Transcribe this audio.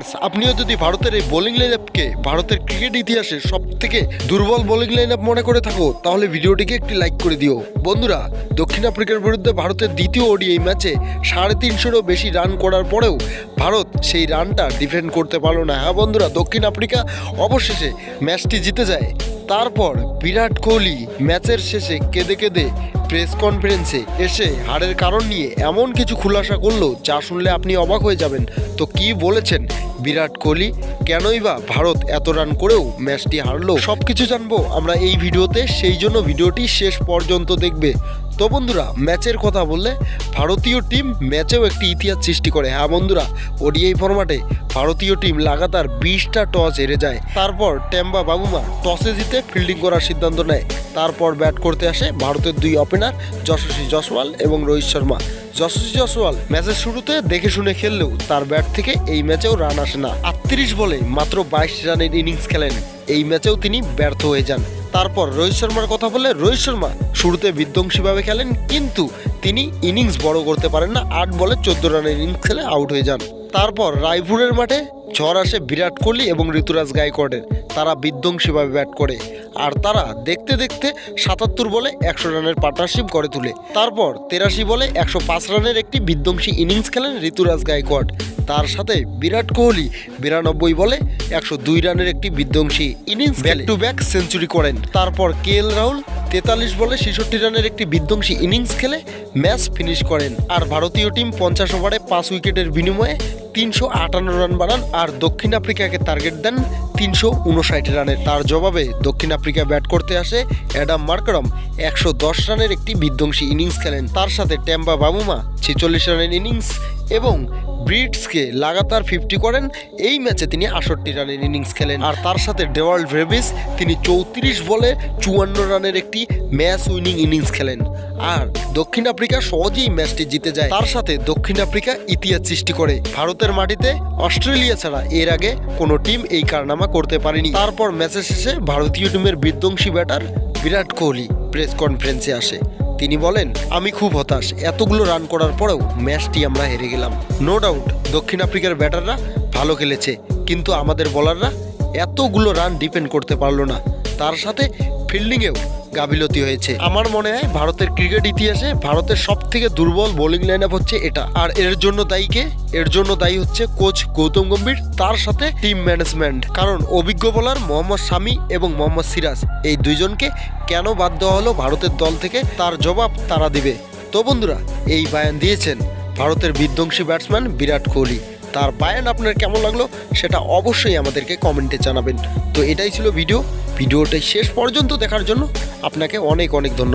Friends আপনিও যদি ভারতের এই বোলিং লাইন আপকে ভারতের ক্রিকেট ইতিহাসে সব থেকে দুর্বল বোলিং লাইন আপ মনে করে থাকো, তাহলে ভিডিওটিকে একটি লাইক করে দিও। বন্ধুরা, দক্ষিণ আফ্রিকার বিরুদ্ধে ভারতের দ্বিতীয় ওডিআই ম্যাচে সাড়ে তিনশোরও বেশি রান করার পরেও ভারত সেই রানটা ডিফেন্ড করতে পারল না। হ্যাঁ বন্ধুরা, দক্ষিণ আফ্রিকা অবশেষে ম্যাচটি জিতে যায়। তারপর বিরাট কোহলি ম্যাচের শেষে কেঁদে কেঁদে প্রেস কনফারেন্সে এসে হারের কারণ নিয়ে এমন কিছু খুলাসা করল, যা শুনলে আপনি অবাক হয়ে যাবেন। তো কি বলেছেন? বিরাট কোহলি, কেনই বা ভারত এত রান করেও ম্যাচটি হারলো? সব কিছু জানব আমরা এই ভিডিওতে, সেই জন্য ভিডিওটি শেষ পর্যন্ত দেখবে। তো বন্ধুরা, ম্যাচের কথা বললে ভারতীয় টিম ম্যাচেও একটি ইতিহাস সৃষ্টি করে। হ্যাঁ বন্ধুরা, ওডিআই ফরম্যাটে ভারতীয় টিম লাগাতার বিশটা টস হেরে যায়। তারপর টেম্বা বাবুমা টসে জিতে ফিল্ডিং করার সিদ্ধান্ত নেয়। তারপর ব্যাট করতে আসে ভারতের দুই ওপেনার যশস্বী জসওয়াল এবং রোহিত শর্মা। যশস্বী জসওয়াল ম্যাচের শুরুতে দেখে শুনে খেললেও তার ব্যাট থেকে এই ম্যাচেও রান আসে না। আটত্রিশ বলে মাত্র বাইশ রানের ইনিংস খেলেন। এই ম্যাচেও তিনি ব্যর্থ হয়ে যান। তারপর রোহিত শর্মার কথা বলে রোহিত শর্মা শুরুতে বিধ্বংসীভাবে খেলেন, কিন্তু তিনি ইনিংস বড় করতে পারেন না, আট বলে চোদ্দ রানের ইনিংস খেলে আউট হয়ে যান। তারপর রায়পুরের মাঠে ঝড় আসে বিরাট কোহলি এবং ঋতুরাজ গায়কোয়াড়ের, তারা বিধ্বংসীভাবে ব্যাট করে। আর তারা দেখতে দেখতে সাতাত্তর বলে একশো রানের পার্টনারশিপ করে তুলে। তারপর তেরাশি বলে একশো পাঁচ রানের একটি বিধ্বংসী ইনিংস খেলেন ঋতুরাজ গায়কোয়াড়। তার সাথে বিরাট কোহলি বিরানব্বই বলে একশো দুই রানের একটি বিধ্বংসী innings back to back century করেন। তারপর কে এল রাহুল তেতাল্লিশ বলে ছেষট্টি রানের একটি বিধ্বংসী ইনিংস খেলে ম্যাচ ফিনিশ করেন। আর ভারতীয় টিম পঞ্চাশ ওভারে পাঁচ উইকেটের বিনিময়ে তিনশো আটান্ন রান বাড়ান আর দক্ষিণ আফ্রিকাকে টার্গেট দেন তিনশো উনষাট রানের। তার জবাবে দক্ষিণ আফ্রিকা ব্যাট করতে আসে অ্যাডাম মার্করম একশো দশ রানের একটি বিধ্বংসী ইনিংস খেলেন। তার সাথে ট্যাম্বা বাবুমা ছেচল্লিশ রানের ইনিংস এবং ব্রিটসকে লাগাতার ফিফটি করেন, এই ম্যাচে তিনি আষট্টি রানের ইনিংস খেলেন। আর তার সাথে ডেওয়াল্ড ভ্রেভিস তিনি চৌত্রিশ বলে চুয়ান্ন রানের একটি ম্যাচ উইনিং ইনিংস খেলেন। আর দক্ষিণ আফ্রিকা সহজেই ম্যাচটি জিতে যায়। তার সাথে দক্ষিণ আফ্রিকা ইতিহাস সৃষ্টি করে। ভারতের মাটিতে অস্ট্রেলিয়া ছাড়া এর আগে কোনো টিম এই কারনামা করতে পারেনি। তারপর ম্যাচের শেষে ভারতীয় টিমের বিধ্বংসী ব্যাটার বিরাট কোহলি প্রেস কনফারেন্সে আসে। তিনি বলেন, আমি খুব হতাশ। এতগুলো রান করার পরেও ম্যাচটি আমরা হেরে গেলাম। নো ডাউট দক্ষিণ আফ্রিকার ব্যাটাররা ভালো খেলেছে, কিন্তু আমাদের বলাররা এতগুলো রান ডিপেন্ড করতে পারল না। তার সাথে ফিল্ডিংয়েও গাফিলতি হয়েছে। আমার মনে হয় ভারতের ক্রিকেট ইতিহাসে ভারতের সব থেকে দুর্বল বোলিং লাইন আপ হচ্ছে এটা। আর এর জন্য দায়ী কে? এর জন্য দায়ী হচ্ছে কোচ গৌতম গম্ভীর, তার সাথে টিম ম্যানেজমেন্ট কারণ অভিজ্ঞ বোলার মোহাম্মদ শামি এবং মোহাম্মদ সিরাজ, এই দুইজনকে কেন বাদ দেওয়া হলো ভারতের দল থেকে? তার জবাব তারা দিবে। তো বন্ধুরা, এই বায়ান দিয়েছেন ভারতের বিধ্বংসী ব্যাটসম্যান বিরাট কোহলি। তার বায়ান আপনার কেমন লাগল সেটা অবশ্যই আমাদেরকে কমেন্টে জানাবেন। তো এটাই ছিল ভিডিও। ভিডিওটা শেষ পর্যন্ত দেখার জন্য আপনাকে অনেক অনেক ধন্যবাদ।